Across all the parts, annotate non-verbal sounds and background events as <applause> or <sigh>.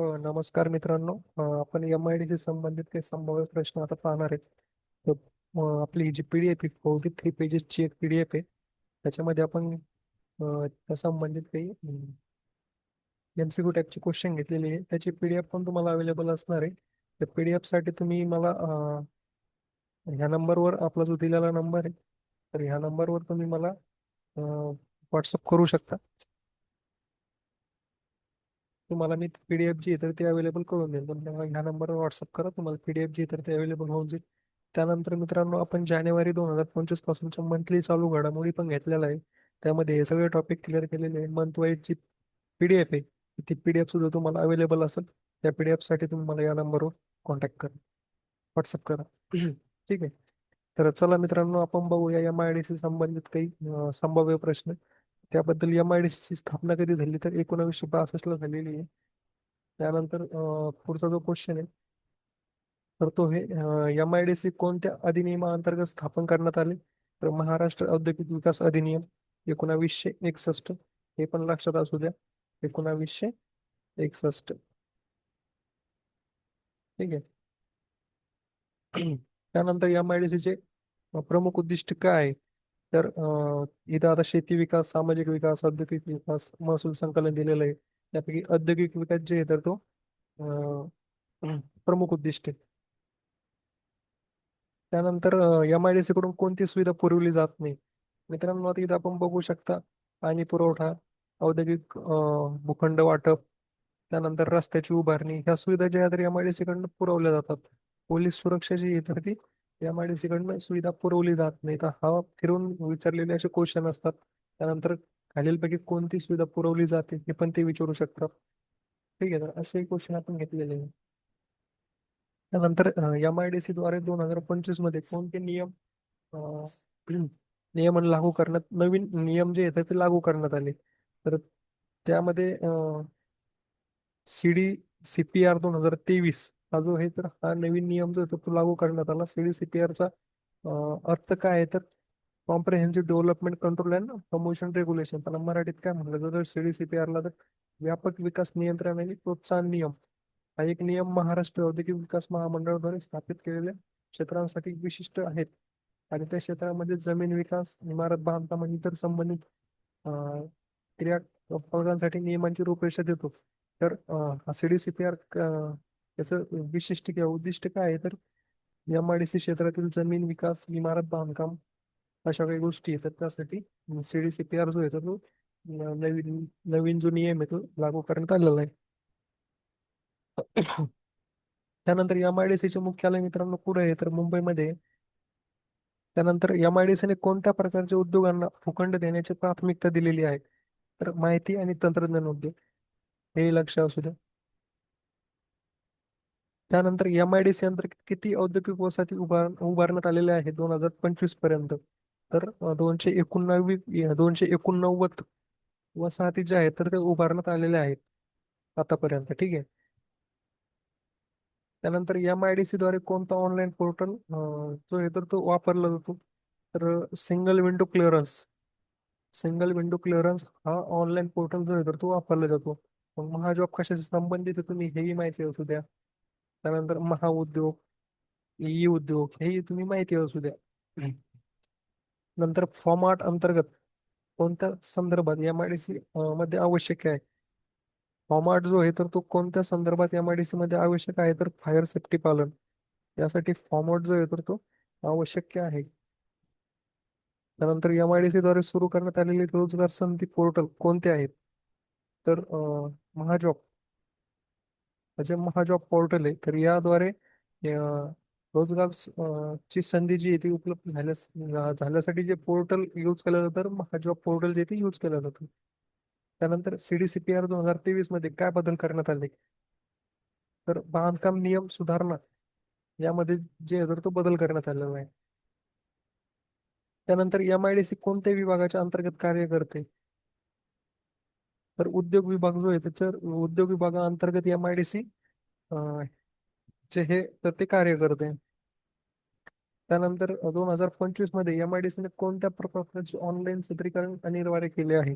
हो, नमस्कार मित्रांनो. अ, आपण एम आय डी सी संबंधित काही संभाव्य प्रश्न आता पाहणार आहेत. तर अ, आपली ही जी पी डी एफ आहे फोर्टी थ्री पेजेसची एक पी डी एफ आहे. त्याच्यामध्ये आपण अ, त्या संबंधित काही एम सी क्यू टाईपचे क्वेश्चन घेतलेले आहे त्याची पी डी एफ पण तुम्हाला अवेलेबल असणार आहे. त्या पी डी साठी तुम्ही मला अ, ह्या नंबरवर आपला जो दिलेला नंबर आहे तर ह्या नंबरवर तुम्ही मला व्हॉट्सअप करू शकता. तुम्हाला मी पी डी एफ जी तर ते अवेलेबल करून देईल तुम्ही ह्या नंबरवर व्हॉट्सअप करा. तुम्हाला पी डी एफ जी तर ते अवेलेबल होऊन जाईल. त्यानंतर मित्रांनो आपण जानेवारी दोन हजार पंचवीस पासूनच्या मंथली चालू घडामोडी पण घेतलेला आहे त्यामध्ये हे सगळे टॉपिक क्लिअर केलेले आहे मंथ वाईज जी पी डी एफ आहे ती पी डी एफ सुद्धा तुम्हाला अवेलेबल असेल. त्या पी डी एफसाठी तुम्ही मला या नंबरवर कॉन्टॅक्ट करा. व्हॉट्सअप करा. <clears throat> ठीक आहे. तर चला मित्रांनो आपण बघूया एम आय डी सी संबंधित काही संभाव्य प्रश्न. त्याबद्दल एम आय डी ची स्थापना कधी झाली? तर एकोणावीसशे बासष्टला झालेली आहे. त्यानंतर अं, पुढचा जो क्वेश्चन आहे तर तो हे एम आय डी सी कोणत्या अधिनियमाअंतर्गत स्थापन करण्यात आले? तर महाराष्ट्र औद्योगिक विकास अधिनियम एकोणावीसशे एकसष्ट. हे पण लक्षात असू द्या. एकोणावीसशे एकसष्ट. ठीक आहे. <clears throat> त्यानंतर एम आय डी सीचे प्रमुख उद्दिष्ट काय आहे? तर इथं आता शेती विकास सामाजिक विकास औद्योगिक विकास महसूल संकलन दिलेलं आहे. त्यापैकी औद्योगिक विकास जे आहे तर तो प्रमुख उद्दिष्ट आहे. त्यानंतर एम आय डी सी कडून कोणती सुविधा पुरवली जात नाही? मित्रांनो आता इथं आपण बघू शकता पाणी पुरवठा औद्योगिक भूखंड वाटप त्यानंतर रस्त्याची उभारणी ह्या सुविधा ज्या आहेत एम आय डी सी कडून पुरवल्या जातात. पोलीस सुरक्षा जी आहे तर ती एम सी कडनं सुविधा पुरवली जात नाही. तर हा फिरून विचारलेले असे क्वेश्चन असतात. त्यानंतर खालीलपैकी कोणती सुविधा पुरवली जाते हे पण ते विचारू शकतात. ठीक आहे तर असे क्वेश्चन आपण घेतलेले आहे त्यानंतर एम आय डी सी द्वारे दोन हजार पंचवीसमध्ये कोणते नियम <clears throat> नियमन लागू करण्यात नवीन नियम जे येतात ते लागू करण्यात आले. तर त्यामध्ये C D C P R दोन हजार तेवीस हा जो आहे तर हा नवीन नियम जो आहे तो लागू करण्यात आला. सी डी सी पी आरचा अर्थ काय आहे तर comprehensive development control and promotion regulation त्याला मराठीत काय म्हणलं जातं? सी डी सी पी आरला तर व्यापक विकास नियंत्रण आणि प्रोत्साहन नियम. हा एक नियम महाराष्ट्र औद्योगिक विकास महामंडळाद्वारे स्थापित केलेल्या क्षेत्रांसाठी विशिष्ट आहेत. आणि त्या क्षेत्रामध्ये जमीन विकास इमारत बांधकाम आणि इतर संबंधित क्रिया नियमांची रूपरेषा देतो. तर हा C D C P R याचं विशिष्ट किंवा उद्दिष्ट काय आहे तर एम आय डी सी क्षेत्रातील जमीन विकास इमारत बांधकाम अशा काही गोष्टी येतात. त्यासाठी C D C P R जो येतो तो नवीन नवीन जो नियम आहे तो लागू करण्यात आलेला आहे. त्यानंतर एम आय डी सीचे मुख्यालय मित्रांनो कुठे आहे? तर मुंबईमध्ये त्यानंतर एम आय डी सीने कोणत्या प्रकारच्या उद्योगांना भूखंड देण्याची प्राथमिकता दिलेली आहे? तर माहिती आणि तंत्रज्ञान उद्योग. हे लक्ष असू द्या. त्यानंतर एम आय डी सी अंतर्गत किती औद्योगिक वसाहती उभार उभारण्यात आलेल्या आहेत? दोन हजार पंचवीसपर्यंत. तर दोनशे एकोणनवी दोनशे एकोणनव्वद वसाहती ज्या आहेत तर ते उभारण्यात आलेल्या आहेत आतापर्यंत. ठीक आहे? त्यानंतर एम आय डी सी द्वारे कोणता ऑनलाईन पोर्टल जो आहे तर तो वापरला जातो? तर single window clearance single window clearance हा ऑनलाईन पोर्टल जो आहे तर तो वापरला जातो. मग महाजॉब कशाशी संबंधित आहे तुम्ही हेही माहिती असू द्या. त्यानंतर महाउद्योग ई उद्योग हे तुम्ही माहिती असू द्या. नंतर फॉर्माट अंतर्गत कोणत्या संदर्भात एम आय डी सी मध्ये आवश्यक आहे? फॉर्माट जो आहे तर तो कोणत्या संदर्भात एम आय डी सी मध्ये आवश्यक आहे? तर फायर सेफ्टी पालन. यासाठी फॉर्मॅट जो आहे तर तो आवश्यक आहे. त्यानंतर एम आय डी सी द्वारे सुरू करण्यात आलेले रोजगार संधी पोर्टल कोणते आहेत? तर महाजॉब. जे महाजॉब पोर्टल आहे. तर याद्वारे रोजगार ची संधी जी आहे ती उपलब्ध झाल्यास झाल्यासाठी जे पोर्टल यूज केलं जातं महाजॉब पोर्टल जे ते यूज केलं जातं. त्यानंतर सीडीसीपीआर दोन हजार तेवीसमध्ये काय बदल करण्यात आले? तर बांधकाम नियम सुधारणा यामध्ये जे आहे तर तो बदल करण्यात आलेला आहे. त्यानंतर एम आय डी सी कोणत्या विभागाच्या अंतर्गत कार्य करते? तर उद्योग विभाग जो आहे त्याच्या उद्योग विभागाअंतर्गत एम आय डी सी चे हे तर ते कार्य करते. त्यानंतर दोन हजार पंचवीसमध्ये एम आय डी सीने कोणत्या प्रकारचे ऑनलाईन सत्रीकरण अनिवार्य केले आहे?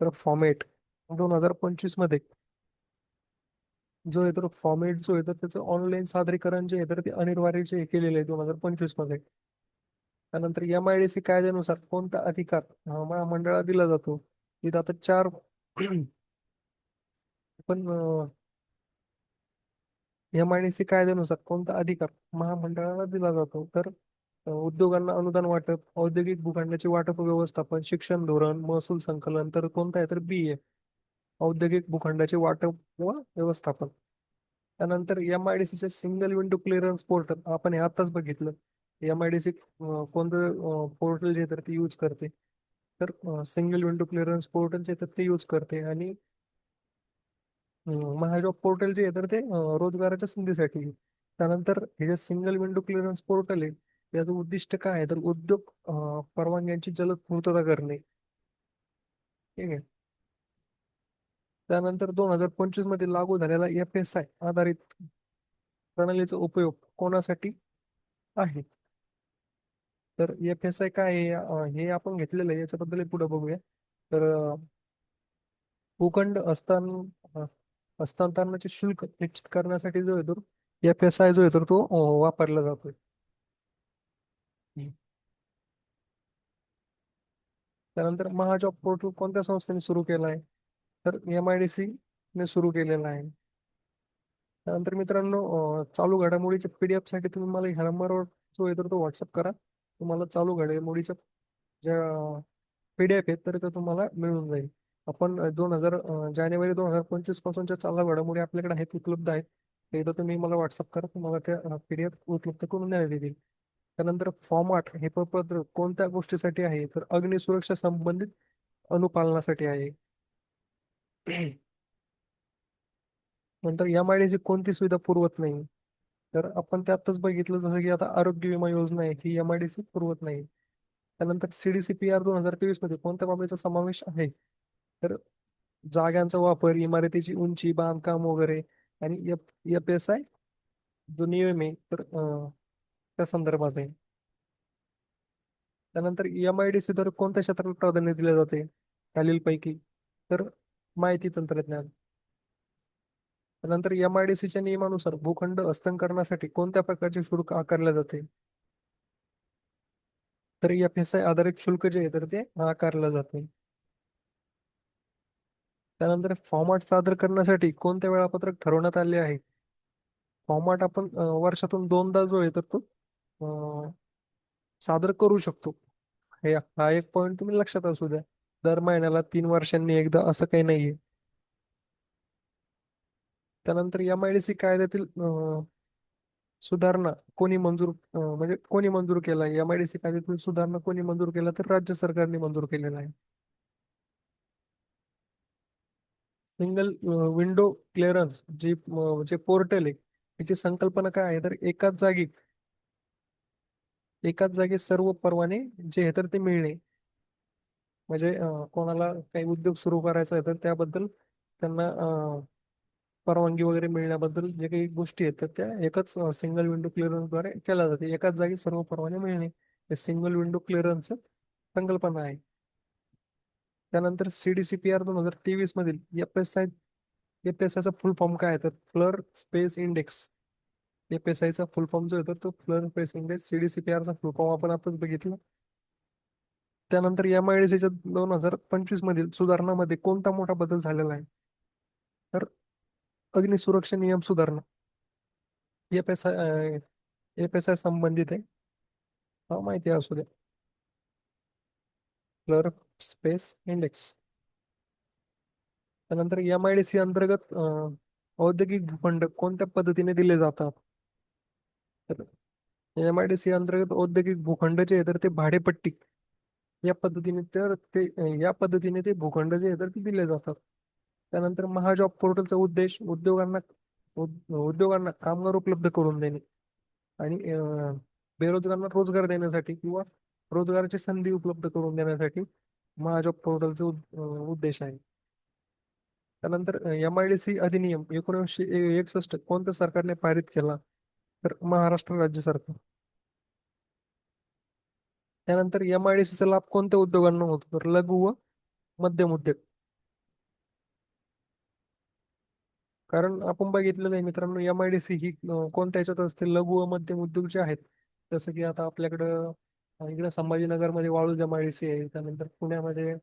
तर फॉर्मेट दोन हजार पंचवीसमध्ये जो आहे तर फॉर्मेट जो आहे तर त्याचं ऑनलाईन सादरीकरण जे आहे तर ते अनिवार्य जे केलेले आहे दोन हजार पंचवीसमध्ये. त्यानंतर एम आय डी सी कायद्यानुसार कोणता अधिकार महामंडळाला दिला जातो? तिथं आता चार पण एम आय डी सी कायद्यानुसार कोणता अधिकार महामंडळाला दिला जातो? तर उद्योगांना अनुदान वाटप औद्योगिक भूखंडाचे वाटप व्यवस्थापन शिक्षण धोरण महसूल संकलन तर कोणता आहे? तर बी ए औद्योगिक भूखंडाचे वाटप व व्यवस्थापन. त्यानंतर एम आय डी सीचे सिंगल विंडो क्लिअरन्स पोर्टल आपण हे आताच बघितलं. एम आय डी सी कोणतं पोर्टल जे तर ते यूज करते. तर सिंगल विंडो क्लिअरन्स पोर्टल जे तर ते यूज करते आणि महाजॉब पोर्टल जे आहे तर ते रोजगाराच्या संधीसाठी. त्यानंतर हे जे सिंगल विंडो क्लिअरन्स पोर्टल आहे याचं उद्दिष्ट काय आहे? तर उद्योग परवानग्यांची जलद पूर्तता करणे. ठीक आहे. त्यानंतर दोन हजार पंचवीसमध्ये लागू झालेला एफ एस आय आधारित प्रणालीचा उपयोग कोणासाठी आहे? तर एफ एस आय काय हे आपण घेतलेलं आहे. याच्याबद्दल पुढे बघूया. तर भूखंड हस्तां हस्तांतरणाचे शुल्क निश्चित करण्यासाठी जो येतो एफ एस आय जो आहे तर तो वापरला जातोय. त्यानंतर महाजॉब पोर्टल कोणत्या संस्थेने सुरू केला आहे? तर एम आय डी सी ने सुरू केलेला आहे. त्यानंतर मित्रांनो चालू घडामोडीच्या पीडीएफसाठी तुम्ही मला ह्या नंबरवर जो येतो तो व्हॉट्सअप करा. तुम्हाला चालू घडामोडीच्या ज्या पीडीएफ आहेत तर ते तुम्हाला मिळून जाईल. आपण दोन हजार जानेवारी दोन हजार पंचवीस पासूनच्या चालू घडामोडी आपल्याकडे आहेत उपलब्ध आहेत. ते एकदा तुम्ही मला व्हॉट्सअप करा तुम्हाला त्या पीडीएफ उपलब्ध करून देण्यात येतील त्यानंतर फॉर्मॅट हे प्रपत्र कोणत्या गोष्टीसाठी आहे? तर अग्निसुरक्षा संबंधित अनुपालनासाठी आहे. नंतर एम आय डी सी कोणती सुविधा पुरवत नाही? तर आपण त्यातच बघितलं जसं की आता आरोग्य विमा योजना आहे ही एम आय डी सी पुरवत नाही. त्यानंतर सीडीसीपीआर पी आर दोन हजार तेवीसमध्ये कोणत्या बाबीचा समावेश आहे? तर जागांचा वापर इमारतीची उंची बांधकाम वगैरे आणि एफ एस आय जो नियम आहे तर त्या संदर्भात आहे. त्यानंतर एम आय डी सी द्वारे कोणत्या क्षेत्राला प्राधान्य दिले जाते? खालीलपैकी. तर माहिती तंत्रज्ञान. त्यानंतर एम आय डी सीच्या नियमानुसार भूखंड हस्तांतरणासाठी कोणत्या प्रकारचे शुल्क आकारले जाते? तर एफ एस आय आधारित शुल्क जे आहे तर ते आकारलं जाते. त्यानंतर फॉर्मॅट सादर करण्यासाठी कोणते वेळापत्रक ठरवण्यात आले आहे? फॉर्मॅट आपण वर्षातून दोनदा जो आहे तर तो सादर करू शकतो. हे हा एक पॉईंट तुम्ही लक्षात असू द्या. दर महिन्याला तीन वर्षांनी एकदा असं काही नाहीये. त्यानंतर एम आय डी सी कायद्यातील सुधारणा कोणी मंजूर म्हणजे कोणी मंजूर केला? एम आय डी सी कायद्यातील सुधारणा कोणी मंजूर केला? तर राज्य सरकारने मंजूर केलेला आहे. सिंगल विंडो क्लिअरन्स जे जे पोर्टल आहे याची संकल्पना काय आहे? तर एकाच जागी एकाच जागी सर्व परवाने जे आहे तर ते मिळणे. म्हणजे कोणाला काही उद्योग सुरू करायचा आहे तर त्याबद्दल त्यांना परवानगी वगैरे मिळण्याबद्दल जे काही गोष्टी आहेत तर त्या एकच सिंगल विंडो क्लिअरन्सद्वारे केल्या जाते. एकाच जागी सर्व परवाने मिळणे हे सिंगल विंडो क्लिअरन्स संकल्पना आहे. त्यानंतर सीडीसीपीआर पी आर दोन हजार तेवीस मधील F S I F S आयचा फुल फॉर्म काय तर floor space index F S आयचा फुल फॉर्म जो आहे तर तो floor space index CDC P आरचा full form आपण आताच बघितलं. त्यानंतर एम आय डी सीच्या दोन हजार पंचवीस मधील सुधारणामध्ये कोणता मोठा बदल झालेला आहे? तर अग्निसुरक्षा नियम सुधारणा. F S I F S I संबंधित आहे. हा माहिती असू द्या क्लर्क स्पेस इंडेक्स त्यानंतर एम आय डी सी अंतर्गत औद्योगिक भूखंड कोणत्या पद्धतीने दिले जातात? तर एम आय डी सी अंतर्गत औद्योगिक भूखंड जे आहे तर ते भाडेपट्टी. या पद्धतीने तर ते या पद्धतीने ते भूखंड जे आहे तर ते दिले जातात. त्यानंतर महाजॉब पोर्टलचा उद्देश उद्योगांना उद्योगांना कामगार उपलब्ध करून देणे आणि बेरोजगारांना रोजगार देण्यासाठी किंवा रोजगाराची संधी उपलब्ध करून देण्यासाठी महाजॉब पोर्टलचा उद्देश आहे. त्यानंतर एम आय डी सी अधिनियम एकोणीसशे एकसष्ट कोणत्या सरकारने पारित केला? तर महाराष्ट्र राज्य सरकार. त्यानंतर एम आय डी सीचा लाभ कोणत्या उद्योगांना होतो? तर लघु व मध्यम उद्योग. कारण आपण बघितलेलं आहे मित्रांनो एम आय डी सी ही कोणत्या ह्याच्यात असते लघु व मध्यम उद्योग जे आहेत जसं की आता आपल्याकडं इकडे संभाजीनगरमध्ये Waluj M I D C आहे त्यानंतर पुण्यामध्ये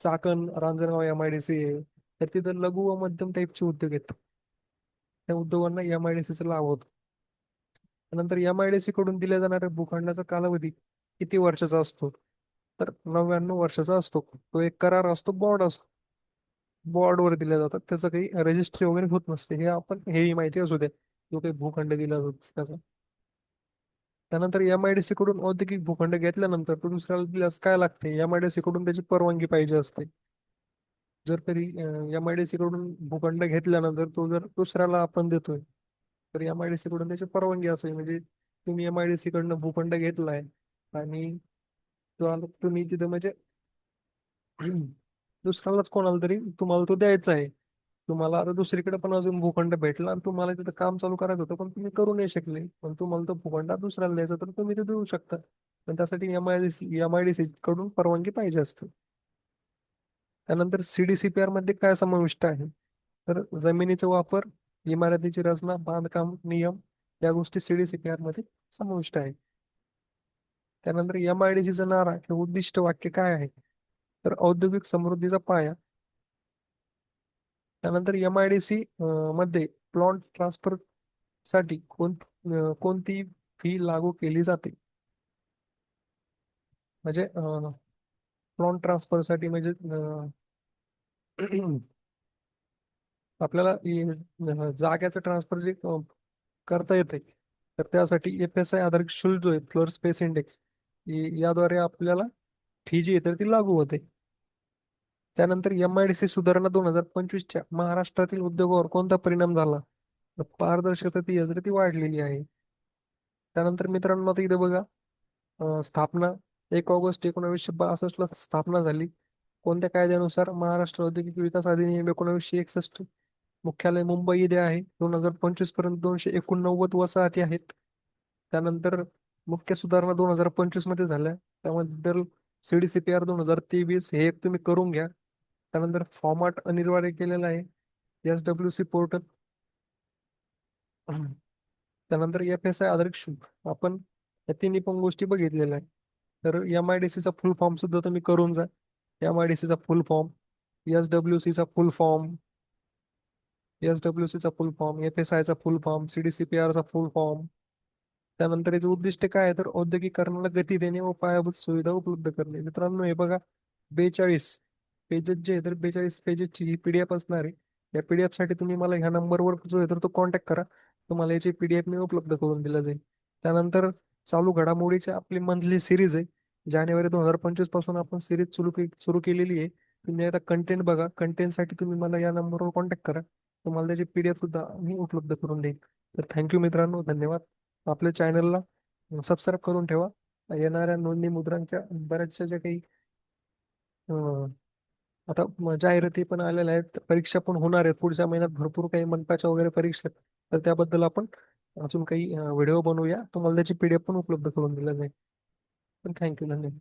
Chakan Ranjangaon M I D C आहे तर तिथं लघु व मध्यम टाईपचे उद्योग आहेत. त्या उद्योगांना एम आय डी सीचा लाभ होतो. त्यानंतर एम आय डी सी कडून दिल्या जाणाऱ्या भूखंडाचा कालावधी किती वर्षाचा असतो? तर नव्याण्णव वर्षाचा असतो. तो एक करार असतो बॉन्ड असतो. बॉर्डवर दिल्या जातात. त्याचं काही रजिस्ट्री वगैरे होत नसते. हे आपण हेही माहिती असू द्या जो काही भूखंड दिला जातो त्याचा. त्यानंतर एम आय डी सी कडून औद्योगिक भूखंड घेतल्यानंतर तो दुसऱ्याला दिल्यास काय लागते? एम आय डी सी कडून त्याची परवानगी पाहिजे असते. जर तरी एम आय डी सी कडून भूखंड घेतल्यानंतर तो जर दुसऱ्याला आपण देतोय तर एम आय डी सी कडून त्याची परवानगी असेल. म्हणजे तुम्ही एम आय डी सी कडनं भूखंड घेतलाय आणि तो आला- तुम्ही तिथं म्हणजे दुसऱ्यालाच कोणाला तरी तुम्हाला तो द्यायचा आहे. तुम्हाला आता दुसरीकडे पण अजून भूखंड भेटला आणि तुम्हाला तिथं काम चालू करायचं होतं पण तुम्ही करू नाही शकले. पण तुम्हाला तो भूखंड दुसऱ्याला द्यायचा तर तुम्ही ते देऊ शकता. पण त्यासाठी M I D C M I D C कडून परवानगी पाहिजे असते. त्यानंतर सीडीसीपीआरमध्ये काय समाविष्ट आहे? तर जमिनीचा वापर इमारतीची रचना बांधकाम नियम या गोष्टी सीडीसीपीआरमध्ये समाविष्ट आहे. त्यानंतर एम आय डी नारा किंवा उद्दिष्ट वाक्य काय आहे? तर औद्योगिक समृद्धीचा पाया. त्यानंतर एम आय डी सी मध्ये प्लॉट ट्रान्सफरसाठी कोण कोणती फी लागू केली जाते? म्हणजे प्लॉट ट्रान्सफरसाठी म्हणजे आपल्याला जाग्याचं ट्रान्सफर जे करता येते तर त्यासाठी एफ एस आय आधारित शुल्क जो आहे फ्लोअर स्पेस इंडेक्स याद्वारे आपल्याला फी जी येते ती लागू होते. त्यानंतर एम आय डी सी सुधारणा दोन हजार पंचवीसच्या महाराष्ट्रातील उद्योगावर कोणता परिणाम झाला? तर पारदर्शकता ती आहे ती वाढलेली आहे. त्यानंतर मित्रांनो आता इथे बघा स्थापना एक ऑगस्ट एकोणावीसशे बासष्ट ला स्थापना झाली. कोणत्या कायद्यानुसार महाराष्ट्र औद्योगिक विकास अधिनियम एकोणावीसशे एकसष्ट मुख्यालय मुंबई येथे आहे? दोन हजार पंचवीसपर्यंत दोनशे एकोणनव्वद वसाहती आहेत. त्यानंतर मुख्य सुधारणा दोन हजार पंचवीसमध्ये झाल्या. त्याबद्दल सीडीसीपीआर दोन हजार तेवीस हे एक तुम्ही करून घ्या. त्यानंतर फॉर्मॅट अनिवार्य केलेला आहे. S W C portal. त्यानंतर एफ एस आय आधारित शुल्क. आपण या तिन्ही पण गोष्टी बघितलेल्या आहे तर एम आय डी सीचा फुल फॉर्म सुद्धा तुम्ही करून जा. एम आय डी सीचा फुल फॉर्म एस डब्ल्यू सीचा फुल फॉर्म एस डब्ल्यू सीचा फुल फॉर्म एफ एस आयचा full form C D C P आरचा full form त्यानंतर याचे उद्दिष्ट काय आहे? तर औद्योगिकरणाला गती देणे व पायाभूत सुविधा उपलब्ध करणे. मित्रांनो हे बघा. बेचाळीस. पेजेस जे आहे तर बेचाळीस पेजेसची ही पीडीएफ असणार आहे या पीडीएफसाठी तुम्ही मला ह्या नंबरवर जो आहे तर तो कॉन्टॅक्ट करा. तुम्हाला याची पीडीएफ मी उपलब्ध करून दिला जाईल. त्यानंतर चालू घडामोडीची आपली मंथली सिरीज आहे. जानेवारी दोन हजार पंचवीसपासून आपण सिरीज सुरू के सुरू केलेली आहे. तुम्ही आता कंटेंट बघा. कंटेंटसाठी तुम्ही मला या नंबरवर कॉन्टॅक्ट करा. तुम्हाला त्याची पीडीएफ सुद्धा मी उपलब्ध करून देईन. तर थँक्यू मित्रांनो. धन्यवाद. आपल्या चॅनलला सबस्क्राईब करून ठेवा. येणाऱ्या नोंदणी मुद्रांच्या बऱ्याचशा ज्या काही अं, आता जाहिराती पण आलेल्या आहेत परीक्षा पण होणार आहेत. पुढच्या महिन्यात भरपूर काही मनपाच्या वगैरे परीक्षा आहेत. तर त्याबद्दल आपण अजून काही व्हिडिओ बनवूया. तुम्हाला त्याची पीडीएफ पण उपलब्ध करून दिला जाईल पण थँक्यू धन्यवाद.